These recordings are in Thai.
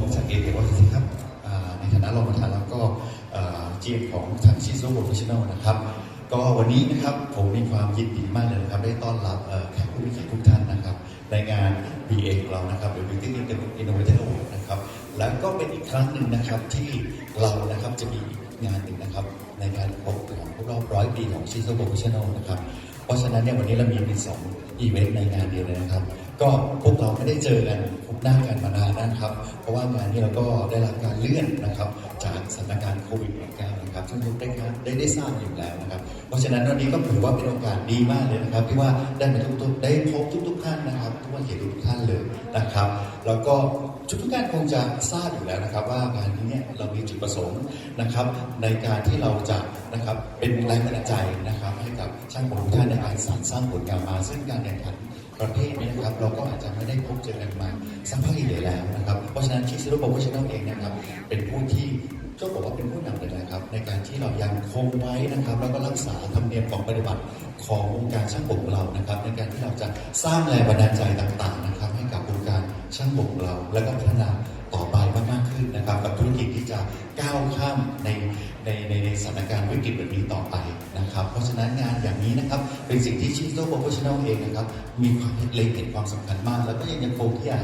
ผมสังเกตเห็นว่าสิครับในฐานะรองประธานแล้วก็เจียของทางชิโซโปรเฟชชั่นอลนะครับ ก็วันนี้นะครับผมมีความยินดีมากเลยนะครับ ได้ต้อนรับแขกผู้มีเกียรติทุกท่านนะครับ ในงาน BA ของเรานะครับหรือ Beauty Innovator Award นะครับ แล้วก็เป็นอีกครั้งหนึ่งนะครับที่เรานะครับจะมีงานหนึ่งนะครับ ในการครบรอบร้อยปีของชิโซโปรเฟชชั่นอลนะครับ เพราะฉะนั้นเนี่ยวันนี้เรามีเป็นสองอีเวนต์ในงานเดียวเลยนะครับ ก็พวกเราไม่ได้เจอกันพบหน้ากันมานานนะครับ เพราะว่างานนี้เราก็ได้รับการเลื่อนนะครับ จากสถานการณ์โควิด -19 นะครับซึ่งทุกได้ครับได้ได้ทราบอยู่แล้วนะครับ เพราะฉะนั้นวันนี้ก็ถือว่าเป็นโอกาสดีมากเลยนะครับ ที่ว่าได้มาทุกๆได้พบทุกๆท่านนะครับ ทุกวันเห็นทุกท่านเลยนะครับ แล้วก็ทุกๆท่านคงจะทราบอยู่แล้วนะครับ ว่างานนี้เนี่ยเรามีจุดประสงค์นะครับ ในการที่เราจะนะครับเป็นแรงบันดาลใจนะครับ ให้กับช่างผมทุกท่านในการสรรสร้างผลงานมา ซึ่งการแข่งขันประเภทนี้นะครับ เราก็อาจจะไม่ได้พบเจอกันมาสักพักใหญ่แล้วนะครับ เพราะฉะนั้นชิซิโร่โปรเฟชชั่นอลเองนะครับ เป็นผู้ที่ก็บอกว่าเป็นผู้นำเลยนะครับ ในการที่เรายังคงไว้นะครับ แล้วก็รักษาธรรมเนียมของปฏิบัติของวงการช่างผมของเรานะครับ ในการที่เราจะสร้างแรงบันดาลใจต่าง ๆ นะครับ ให้กับวงการช่างผมของเรา แล้วก็พัฒนาต่อไปมากๆขึ้นนะครับกับธุรกิจ ก้าวข้ามในในในในสถานการณ์วิกฤตแบบนี้ต่อไปนะครับ เพราะฉะนั้นงานอย่างนี้นะครับ เป็นสิ่งที่ชิโร่โปรเฟชชั่นอลเองนะครับ มีความเล็งเห็นความสำคัญมาก แล้วก็ยังยังคงที่จะ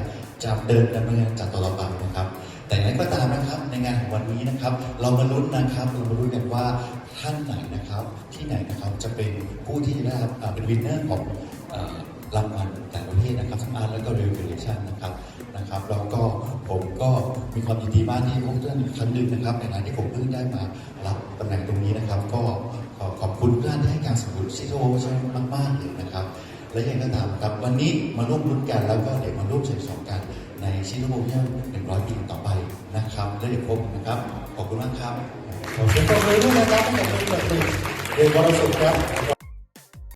จะเดินดำเนินจัดต่อไปนะครับ แต่อย่างไรก็ตามนะครับในงานของวันนี้นะครับ เรามาลุ้นนะครับเรามาลุ้นกันว่าท่านไหนนะครับที่ไหนนะครับจะเป็นผู้ที่ได้รับอ่าเป็นวินเนอร์ของ รางวัลแต่ละประเภทนะครับทั้งอาร์ตแล้วก็เรเวลชั่นนะครับนะครับแล้วก็ผมก็มีความยินดีมากที่พบท่านครั้งหนึ่งนะครับ ในฐานะที่ผมเพิ่งได้มารับตำแหน่งตรงนี้นะครับ ก็ขอขอบคุณท่านที่ให้การสนับสนุนซิโซโชมากๆเลยนะครับและยังก็ตามครับวันนี้มาร่วมรุ้นกันแล้วก็เดี๋ยวมาร่วมเฉลิมฉลองกันในชิโนโมเนียลหนึ่งร้อยปีต่อไปนะครับ และเดี๋ยวพบนะครับขอบคุณมากครับขอเสียงปรบมือด้วยนะครับให้กับคนเดปีเรียนวรสุขครับ